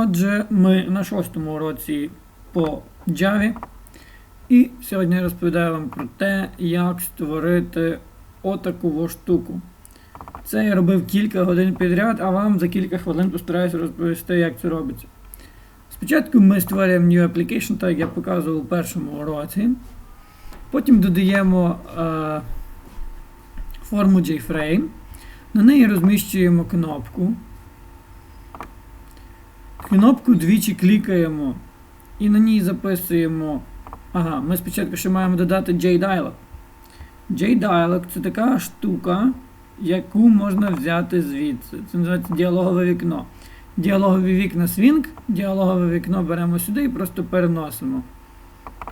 Отже, ми на шостому уроці по Java. І сьогодні я розповідаю вам про те, як створити отаку штуку. Це я робив кілька годин підряд, а вам за кілька хвилин постараюся розповісти, як це робиться. Спочатку ми створюємо New Application, так як я показував у першому уроці. Потім додаємо е, форму JFrame. На неї розміщуємо кнопку. Кнопку двічі клікаємо і на ній записуємо. Ага, ми спочатку ще маємо додати JDialog. JDialog це така штука, яку можна взяти звідси. Це називається діалогове вікно. Діалогові вікна Swing, діалогове вікно беремо сюди і просто переносимо.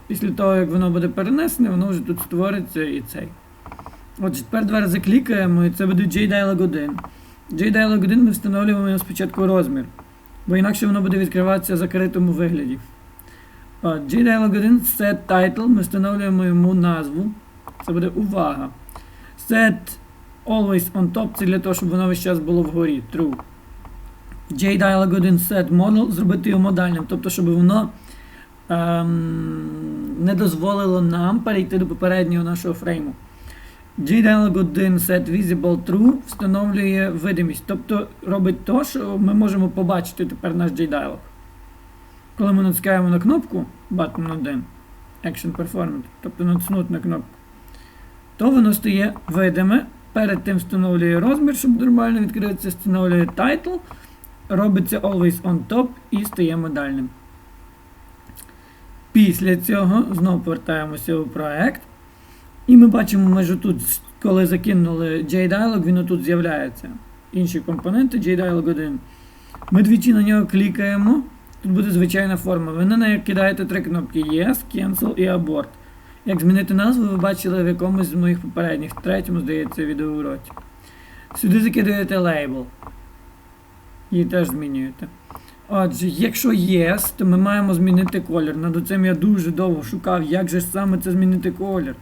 Після того, як воно буде перенесене, воно вже тут створиться і цей. Отже, тепер два рази клікаємо, і це буде JDialog 1. JDialog 1 ми встановлюємо спочатку розмір, бо інакше воно буде відкриватися в закритому вигляді. От, JDialog 1 set title, ми встановлюємо йому назву. Це буде увага. Set always on top, це для того, щоб воно весь час було вгорі. True. JDialog 1 set model, зробити його модальним, тобто, щоб воно ем, не дозволило нам перейти до попереднього нашого фрейму. 1 set visible true встановлює видимість, тобто робить то, що ми можемо побачити тепер наш JDialog. Коли ми натискаємо на кнопку button 1, Action Performance, тобто натиснути на кнопку, то воно стає видиме. Перед тим встановлює розмір, щоб нормально відкритися, встановлює title, робиться always on top і стає модальним. Після цього знову повертаємося у проект. І ми бачимо, майже тут, коли закинули JDialog, він отут з'являється. Інші компоненти JDialog 1. Ми двічі на нього клікаємо. Тут буде звичайна форма. Ви на неї кидаєте три кнопки Yes, Cancel і Abort. Як змінити назву, ви бачили в якомусь з моїх попередніх, в третьому, здається, відеоуроці. Сюди закидаєте лейбл. І теж змінюєте. Отже, якщо Yes, то ми маємо змінити колір. Над цим я дуже довго шукав, як же саме це змінити колір.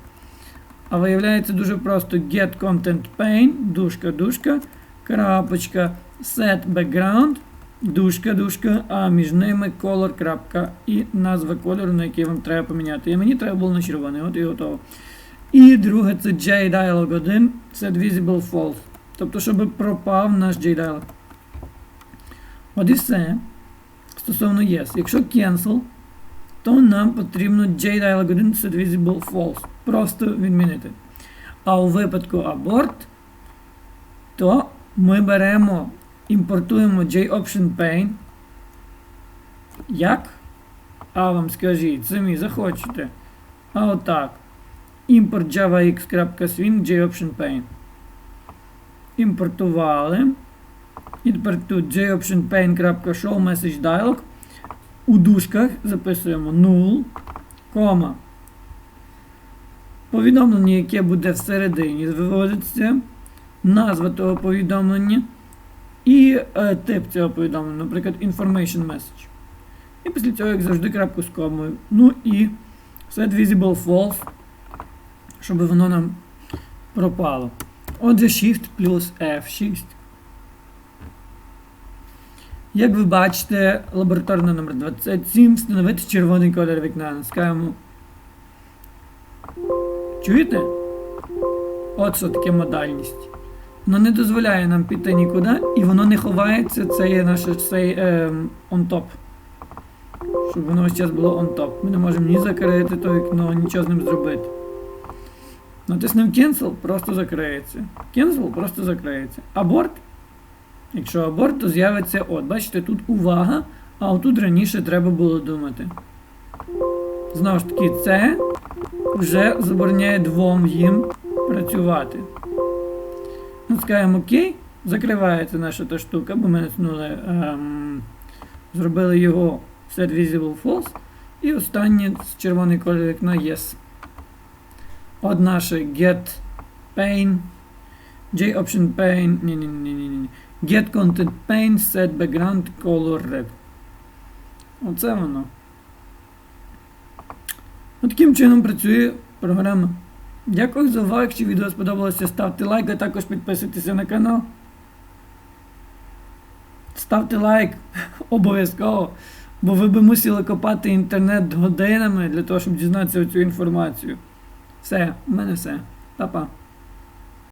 А виявляється дуже просто get content pane, дужка, дужка, крапочка, set background, дужка, дужка, а між ними color, крапка і назва кольору, на який вам треба поміняти. І мені треба було на червоний, от і готово. І друге це JDialog 1, set visible false. Тобто, щоб пропав наш JDialog. От і все. Стосовно yes. Якщо cancel, то нам потрібно JDialog 1 set visible false. Просто відмінити. А у випадку abort, то ми беремо, імпортуємо JOption pane. Як? А вам скажіть, самі захочете. А отак. Import javax.swing JOption pane. Імпортували. І тепер тут joptionpane.show message. У дужках записуємо null, кома. Повідомлення, яке буде всередині, виводиться, назва того повідомлення і е, тип цього повідомлення, наприклад, information message. І після цього, як завжди, крапку з комою. Ну і set visible false, щоб воно нам пропало. Отже, Shift плюс F6. Як ви бачите, лабораторна номер 27 встановити червоний колір вікна. Натискаємо. Чуєте? От що таке модальність. Воно не дозволяє нам піти нікуди, і воно не ховається, це є наше цей е, on top. Щоб воно час було top. Ми не можемо ні закрити то вікно, нічого з ним зробити. Натиснемо Cancel, просто закриється. Cancel просто закриється. Аборт. Якщо аборт, то з'явиться, от, бачите, тут увага, а отут раніше треба було думати. Знову ж таки, це вже забороняє двом їм працювати. Натискаємо ОК, закривається наша та штука, бо ми натиснули, ем, зробили його set visible false. І останнє з червоний колір вікна Yes. От наше get pane, J option pane, ні ні ні ні ні Get content pane, set background color red. Оце воно. Таким чином працює програма. Дякую за увагу. Якщо відео сподобалося, ставте лайк, а також підписуйтесь на канал. ставте лайк обов'язково, бо ви би мусили копати інтернет годинами для того, щоб дізнатися цю інформацію. Все, у мене все. Па-па.